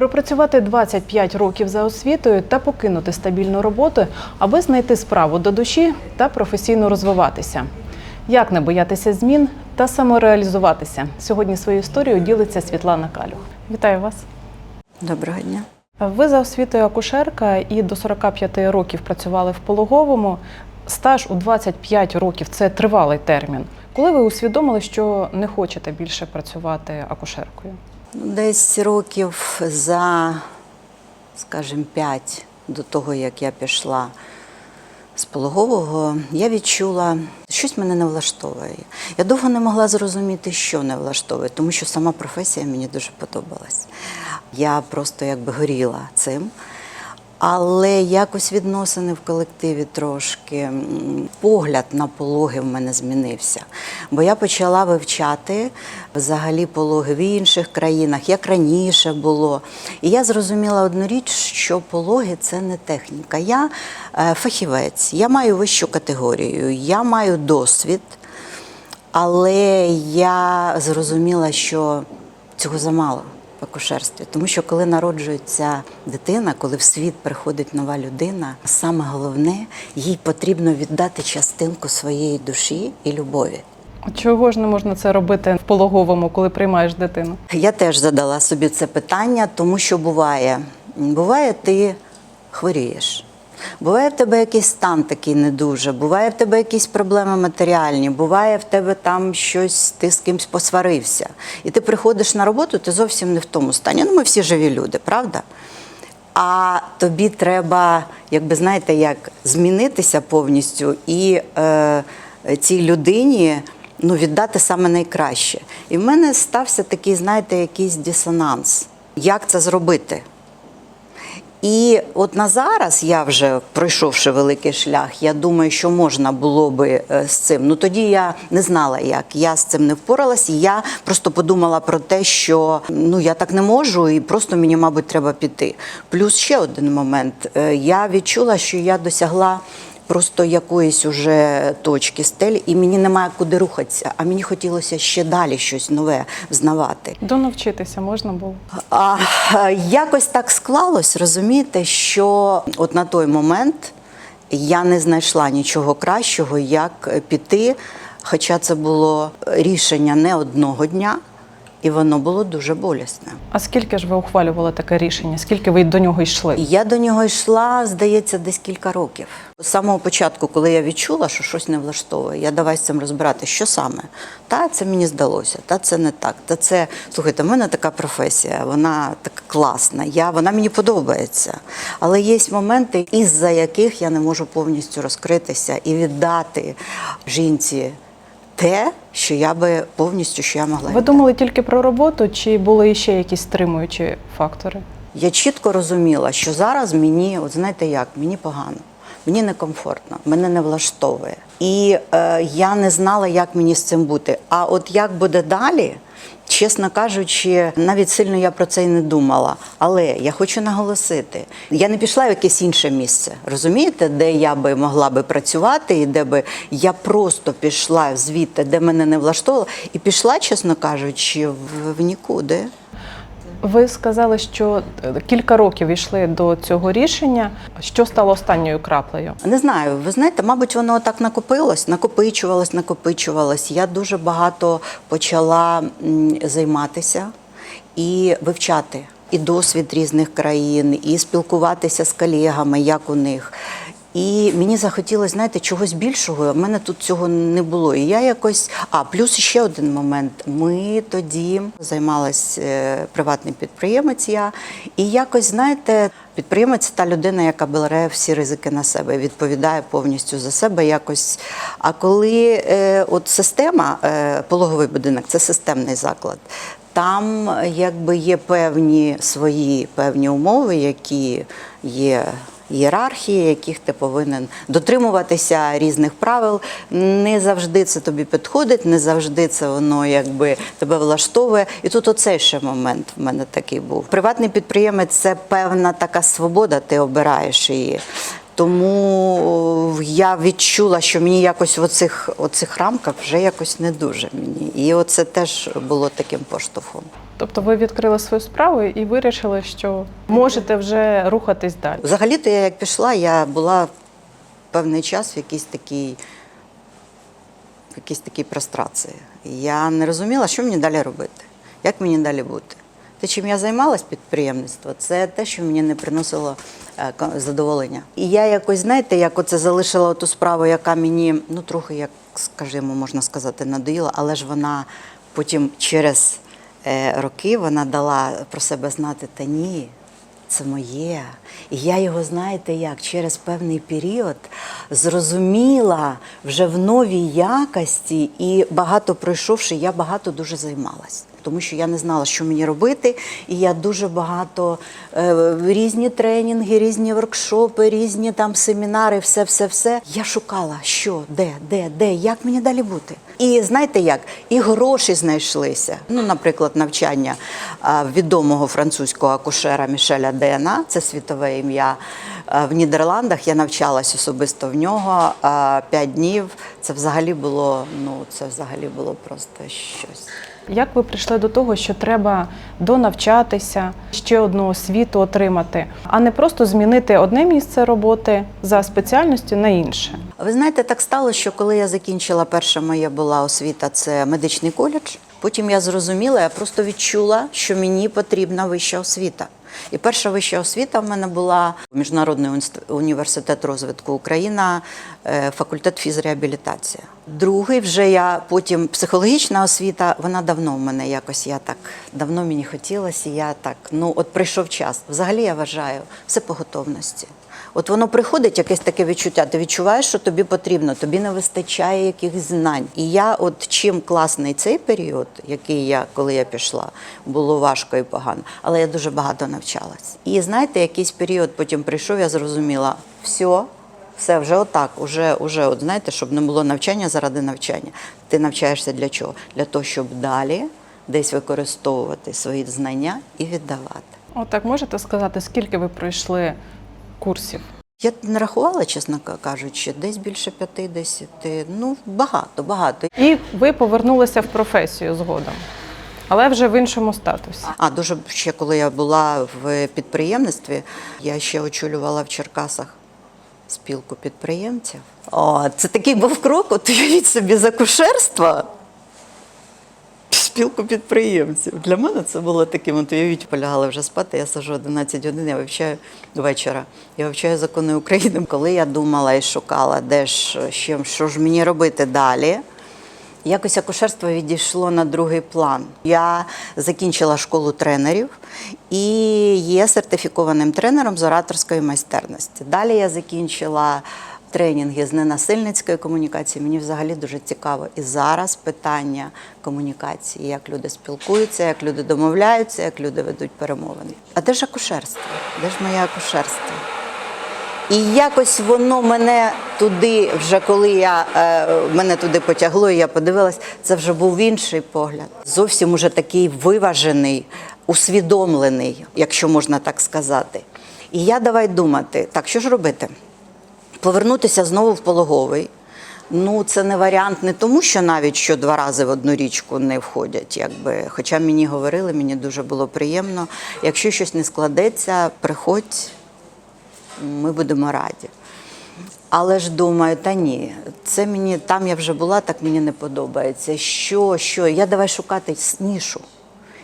Пропрацювати 25 років за освітою та покинути стабільну роботу, аби знайти справу до душі та професійно розвиватися. Як не боятися змін та самореалізуватися? Сьогодні свою історію ділиться Світлана Калюх. Вітаю вас! Доброго дня. Ви за освітою акушерка і до 45 років працювали в пологовому. Стаж у 25 років це тривалий термін. Коли ви усвідомили, що не хочете більше працювати акушеркою? Десь років за, скажімо, п'ять до того, як я пішла з пологового, я відчула, щось мене не влаштовує. Я довго не могла зрозуміти, що не влаштовує, тому що сама професія мені дуже подобалась. Я просто якби горіла цим. Але якось відносини в колективі трошки, погляд на пологи в мене змінився. Бо я почала вивчати взагалі пологи в інших країнах, як раніше було. І я зрозуміла одну річ, що пологи це не техніка. Я е, фахівець, я маю вищу категорію, я маю досвід, але я зрозуміла, що цього замало в акушерстві. Тому що коли народжується дитина, коли в світ приходить нова людина, саме головне, їй потрібно віддати частинку своєї душі і любові. Чого ж не можна це робити в пологовому, коли приймаєш дитину? Я теж задала собі це питання, тому що буває, буває, ти хворієш. Буває в тебе якийсь стан такий не дуже, буває в тебе якісь проблеми матеріальні, буває в тебе там щось, ти з кимсь посварився. І ти приходиш на роботу, ти зовсім не в тому стані. Ну, ми всі живі люди, правда? А тобі треба, якби знаєте, як змінитися повністю і е, цій людині ну, віддати саме найкраще. І в мене стався такий, знаєте, якийсь дисонанс. Як це зробити? І от на зараз я вже пройшовши великий шлях, я думаю, що можна було би е, з цим. Ну тоді я не знала, як я з цим не впоралась. І я просто подумала про те, що ну я так не можу, і просто мені, мабуть, треба піти. Плюс ще один момент. Е, Я відчула, що я досягла. Просто якоїсь уже точки стелі, і мені немає куди рухатися. А мені хотілося ще далі щось нове взнавати. Донавчитися можна було. А якось так склалось, розумієте, що от на той момент я не знайшла нічого кращого, як піти. Хоча це було рішення не одного дня, і воно було дуже болісне. А скільки ж ви ухвалювали таке рішення? Скільки ви до нього йшли? Я до нього йшла, здається, десь кілька років. З самого початку, коли я відчула, що щось не влаштовує, я давай з цим розбирати, що саме. Та це мені здалося, та це не так. Та це слухайте, в мене така професія, вона така класна. Я вона мені подобається. Але є моменти, із-за яких я не можу повністю розкритися і віддати жінці те, що я би повністю що я могла. Ви віддати. думали тільки про роботу, чи були ще якісь стримуючі фактори? Я чітко розуміла, що зараз мені, от знаєте як, мені погано, мені некомфортно, мене не влаштовує. І е, я не знала, як мені з цим бути. А от як буде далі, чесно кажучи, навіть сильно я про це й не думала. Але я хочу наголосити: я не пішла в якесь інше місце, розумієте, де я би могла би працювати, і де би я просто пішла звідти, де мене не влаштовувало, і пішла, чесно кажучи, в, в нікуди. Ви сказали, що е, кілька років йшли до цього рішення. Що стало останньою краплею? Не знаю, ви знаєте, мабуть, воно так накопилось, накопичувалось, накопичувалось. Я дуже багато почала займатися і вивчати і досвід різних країн, і спілкуватися з колегами, як у них. І мені захотілося, знаєте, чогось більшого. У мене тут цього не було. І я якось. А плюс ще один момент. Ми тоді займалась е, приватний підприємець. Я і якось, знаєте, підприємець та людина, яка бере всі ризики на себе, відповідає повністю за себе. Якось. А коли е, от система, е, пологовий будинок, це системний заклад. Там якби є певні свої певні умови, які є ієрархії, яких ти повинен дотримуватися різних правил. Не завжди це тобі підходить, не завжди це воно якби тебе влаштовує. І тут оцей ще момент в мене такий був. Приватний підприємець це певна така свобода, ти обираєш її. Тому я відчула, що мені якось в оцих, оцих рамках вже якось не дуже мені. І оце теж було таким поштовхом. Тобто ви відкрили свою справу і вирішили, що можете вже рухатись далі. Взагалі-то я як пішла, я була певний час в якійсь такій, в якійсь такій прострації. Я не розуміла, що мені далі робити, як мені далі бути. Те, чим я займалась підприємництво, це те, що мені не приносило е, задоволення. І я якось, знаєте, як оце залишила ту справу, яка мені, ну трохи, як скажімо, можна сказати, надоїла, але ж вона потім через е, роки вона дала про себе знати, та ні, це моє. І я його, знаєте, як через певний період зрозуміла вже в новій якості, і багато пройшовши, я багато дуже займалась. Тому що я не знала, що мені робити, і я дуже багато е, різні тренінги, різні воркшопи, різні там семінари, все, все, все. Я шукала, що, де, де, де, як мені далі бути. І знаєте як? І гроші знайшлися. Ну, наприклад, навчання відомого французького акушера Мішеля Дена, це світове ім'я. В Нідерландах я навчалась особисто в нього п'ять днів. Це взагалі було, ну це взагалі було просто щось. Як ви прийшли до того, що треба донавчатися, ще одну освіту отримати, а не просто змінити одне місце роботи за спеціальністю на інше? Ви знаєте, так стало, що коли я закінчила перша моя була освіта, це медичний коледж. Потім я зрозуміла, я просто відчула, що мені потрібна вища освіта. І перша вища освіта в мене була Міжнародний університет розвитку Україна, е, факультет фізреабілітації. Другий вже я потім психологічна освіта, вона давно в мене якось я так давно мені хотілося. Я так, ну от прийшов час. Взагалі я вважаю все по готовності. От воно приходить якесь таке відчуття. Ти відчуваєш, що тобі потрібно, тобі не вистачає якихось знань. І я, от чим класний цей період, який я, коли я пішла, було важко і погано, але я дуже багато навчалась. І знаєте, якийсь період потім прийшов, я зрозуміла, все. Все, вже отак, уже, уже, от знаєте, щоб не було навчання заради навчання. Ти навчаєшся для чого? Для того, щоб далі десь використовувати свої знання і віддавати. Отак можете сказати, скільки ви пройшли курсів? Я не рахувала, чесно кажучи, десь більше 50. Ну, багато, багато. І ви повернулися в професію згодом, але вже в іншому статусі. А дуже ще коли я була в підприємництві, я ще очолювала в Черкасах спілку підприємців. О, це такий був крок, от уявіть собі з акушерства. Спілку підприємців. Для мене це було таким. От уявіть, полягала вже спати. Я сажу 11 годин, я вивчаю вечора. Я вивчаю закони України. Коли я думала і шукала, де ж ще, що ж мені робити далі. Якось акушерство відійшло на другий план. Я закінчила школу тренерів і є сертифікованим тренером з ораторської майстерності. Далі я закінчила тренінги з ненасильницької комунікації. Мені взагалі дуже цікаво. І зараз питання комунікації, як люди спілкуються, як люди домовляються, як люди ведуть перемовини. А де ж акушерство? Де ж моє акушерство? І якось воно мене туди, вже коли я е, мене туди потягло, і я подивилась, це вже був інший погляд. Зовсім уже такий виважений, усвідомлений, якщо можна так сказати. І я давай думати, так що ж робити? Повернутися знову в пологовий. Ну, це не варіант не тому, що навіть що два рази в одну річку не входять. Якби. Хоча мені говорили, мені дуже було приємно. Якщо щось не складеться, приходь, ми будемо раді. Але ж думаю, та ні, це мені там я вже була, так мені не подобається. Що, що? Я давай шукати нішу.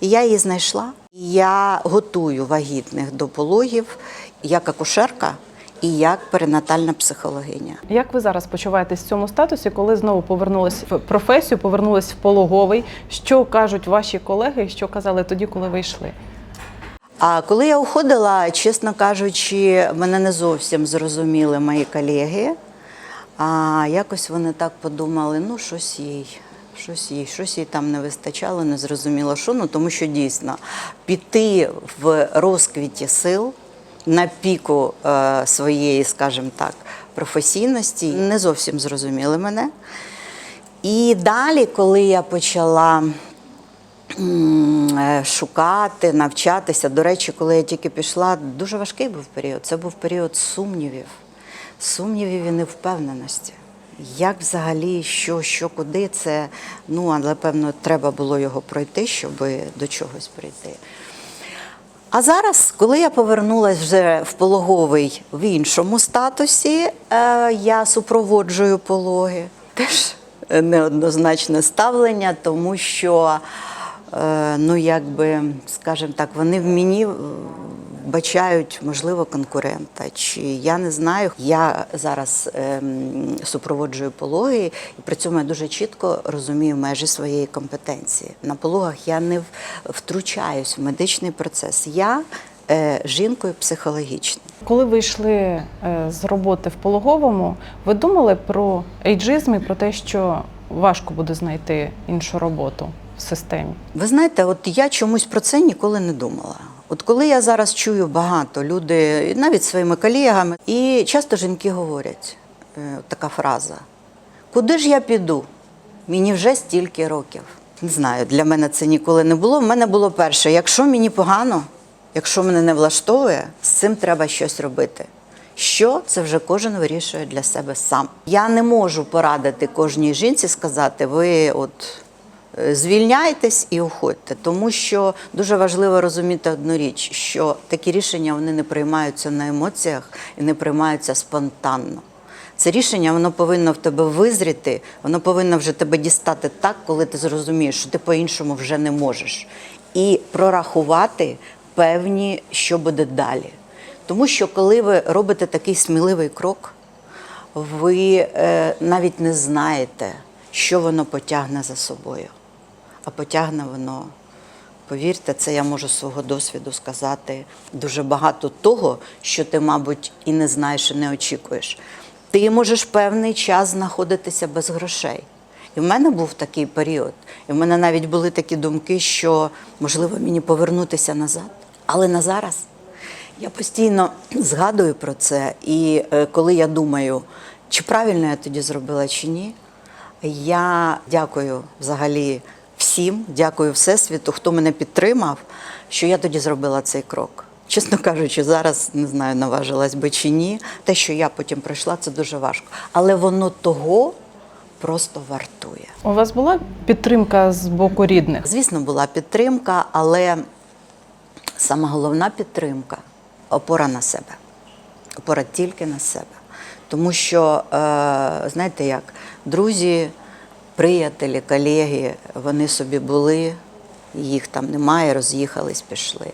І я її знайшла. Я готую вагітних до пологів як акушерка і як перинатальна психологиня. Як ви зараз почуваєтесь в цьому статусі, коли знову повернулись в професію, повернулись в пологовий? Що кажуть ваші колеги, що казали тоді, коли ви йшли? А коли я уходила, чесно кажучи, мене не зовсім зрозуміли мої колеги. А якось вони так подумали, ну щось їй, щось їй, щось їй там не вистачало, не зрозуміло що. Ну тому що дійсно піти в розквіті сил на піку е, своєї, скажімо так, професійності не зовсім зрозуміли мене. І далі, коли я почала е, шукати, навчатися. До речі, коли я тільки пішла, дуже важкий був період. Це був період сумнівів. сумнівів і невпевненості. Як взагалі, що, що, куди це, ну, але певно, треба було його пройти, щоб до чогось прийти. А зараз, коли я повернулася вже в пологовий в іншому статусі, е, я супроводжую пологи. Теж неоднозначне ставлення, тому що, е, ну якби, скажімо так, вони в мені бачають, можливо, конкурента. Чи я не знаю. Я зараз ем, супроводжую пологи, і при цьому я дуже чітко розумію межі своєї компетенції. На пологах я не втручаюсь в медичний процес. Я е, жінкою психологічною. Коли ви йшли е, з роботи в пологовому, ви думали про ейджизм і про те, що важко буде знайти іншу роботу в системі? Ви знаєте, от я чомусь про це ніколи не думала. От коли я зараз чую багато люди, навіть своїми колегами, і часто жінки говорять е, така фраза: Куди ж я піду? Мені вже стільки років. Не знаю, для мене це ніколи не було. В мене було перше: якщо мені погано, якщо мене не влаштовує, з цим треба щось робити. Що це вже кожен вирішує для себе сам. Я не можу порадити кожній жінці сказати, ви от звільняйтесь і уходьте, тому що дуже важливо розуміти одну річ, що такі рішення вони не приймаються на емоціях і не приймаються спонтанно. Це рішення воно повинно в тебе визріти, воно повинно вже тебе дістати так, коли ти зрозумієш, що ти по-іншому вже не можеш. І прорахувати певні, що буде далі. Тому що коли ви робите такий сміливий крок, ви е, навіть не знаєте, що воно потягне за собою. А потягне воно, повірте, це я можу з свого досвіду сказати дуже багато того, що ти, мабуть, і не знаєш, і не очікуєш. Ти можеш певний час знаходитися без грошей. І в мене був такий період. І в мене навіть були такі думки, що можливо мені повернутися назад. Але на зараз я постійно згадую про це. І е, коли я думаю, чи правильно я тоді зробила, чи ні, я дякую взагалі всім, дякую Всесвіту, хто мене підтримав, що я тоді зробила цей крок. Чесно кажучи, зараз не знаю, наважилась би чи ні. Те, що я потім пройшла, це дуже важко. Але воно того просто вартує. У вас була підтримка з боку рідних? Звісно, була підтримка, але сама головна підтримка опора на себе. Опора тільки на себе. Тому що, е, знаєте як, друзі, приятелі, колеги, вони собі були, їх там немає, роз'їхались, пішли.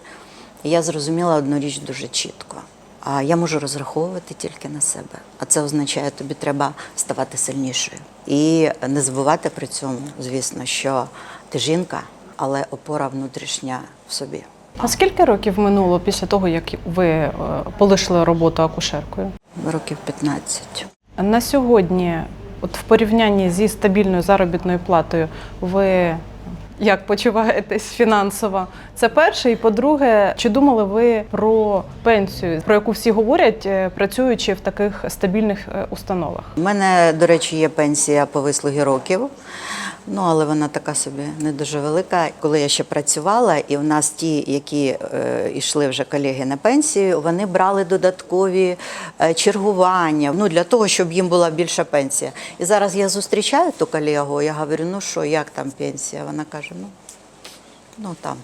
І я зрозуміла одну річ дуже чітко. А я можу розраховувати тільки на себе. А це означає, тобі треба ставати сильнішою. І не забувати при цьому, звісно, що ти жінка, але опора внутрішня в собі. А скільки років минуло після того, як ви е, полишили роботу акушеркою? Років 15. На сьогодні, от в порівнянні зі стабільною заробітною платою, ви як почуваєтесь фінансово? Це перше. І по-друге, чи думали ви про пенсію, про яку всі говорять, е, працюючи в таких стабільних е, установах? У мене, до речі, є пенсія по вислугі років. Ну, але вона така собі не дуже велика. Коли я ще працювала, і в нас ті, які е, йшли вже колеги на пенсію, вони брали додаткові е, чергування ну, для того, щоб їм була більша пенсія. І зараз я зустрічаю ту колегу, я говорю, ну що, як там пенсія? Вона каже, ну, ну там.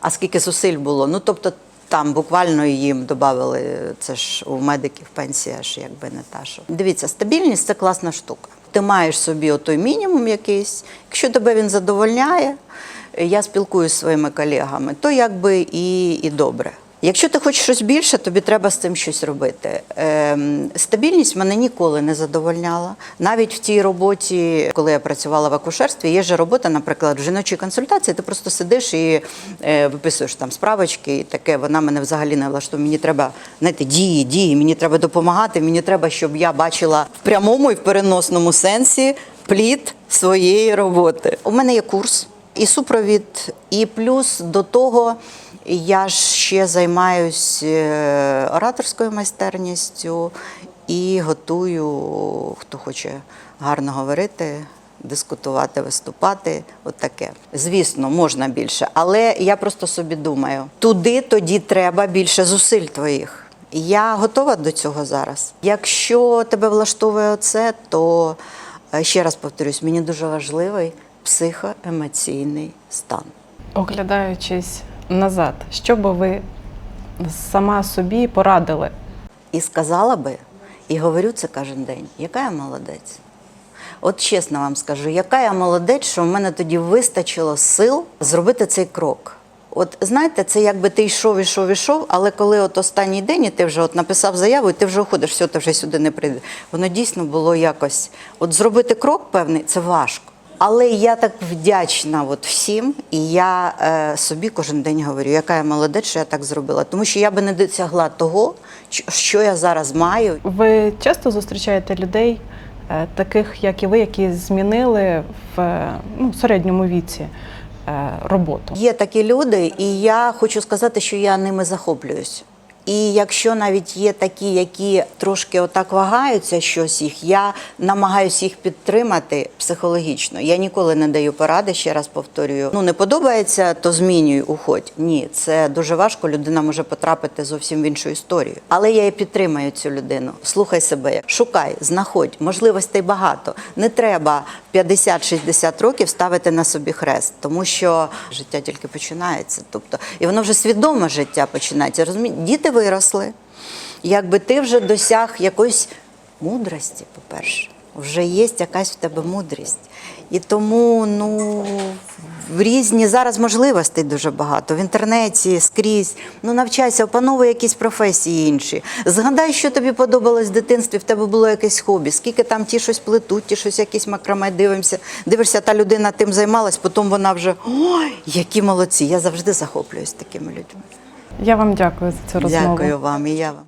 А скільки зусиль було? Ну, тобто там буквально їм додали, це ж у медиків пенсія ж якби не та що. Дивіться, стабільність це класна штука. Ти маєш собі отой мінімум якийсь, якщо тебе він задовольняє, я спілкуюся зі своїми колегами, то якби і, і добре. Якщо ти хочеш щось більше, тобі треба з цим щось робити. Ем, стабільність мене ніколи не задовольняла. Навіть в тій роботі, коли я працювала в акушерстві, є же робота, наприклад, в жіночій консультації, ти просто сидиш і е, виписуєш там справочки, і таке вона мене взагалі не влаштує. Мені треба знаєте, дії, дії, мені треба допомагати, мені треба, щоб я бачила в прямому і в переносному сенсі плід своєї роботи. У мене є курс і супровід, і плюс до того. Я ж ще займаюсь е, ораторською майстерністю і готую, хто хоче гарно говорити, дискутувати, виступати. От таке. Звісно, можна більше, але я просто собі думаю, туди тоді треба більше зусиль твоїх. Я готова до цього зараз. Якщо тебе влаштовує оце, то е, ще раз повторюсь, мені дуже важливий психоемоційний стан. Оглядаючись назад, що би ви сама собі порадили? І сказала би, і говорю це кожен день, яка я молодець. От чесно вам скажу, яка я молодець, що в мене тоді вистачило сил зробити цей крок. От знаєте, це якби ти йшов, йшов, йшов, але коли от останній день і ти вже от написав заяву, і ти вже уходиш, все, ти вже сюди не прийде. Воно дійсно було якось. От зробити крок певний це важко. Але я так вдячна от всім, і я е, собі кожен день говорю, яка я молодець, що я так зробила. Тому що я би не досягла того, що я зараз маю. Ви часто зустрічаєте людей, е, таких як і ви, які змінили в е, ну, середньому віці е, роботу? Є такі люди, і я хочу сказати, що я ними захоплююсь. І якщо навіть є такі, які трошки отак вагаються щось їх, я намагаюся їх підтримати психологічно. Я ніколи не даю поради, ще раз повторюю. Ну не подобається, то змінюй, уходь. Ні, це дуже важко. Людина може потрапити зовсім в іншу історію. Але я і підтримаю цю людину. Слухай себе, шукай, знаходь, можливостей багато. Не треба 50-60 років ставити на собі хрест, тому що життя тільки починається. Тобто, і воно вже свідоме життя починається. Розумієте? Діти виросли, якби ти вже досяг якоїсь мудрості, по-перше. Вже є якась в тебе мудрість. І тому ну, в різні зараз можливостей дуже багато. В інтернеті, скрізь. Ну, навчайся, опановуй якісь професії інші. Згадай, що тобі подобалось в дитинстві, в тебе було якесь хобі, скільки там ті щось плетуть, ті щось якісь макраме дивимося. Дивишся, та людина тим займалась, потім вона вже ой, які молодці. Я завжди захоплююсь такими людьми. Я вам дякую за цю розмову. Дякую вам і я вам.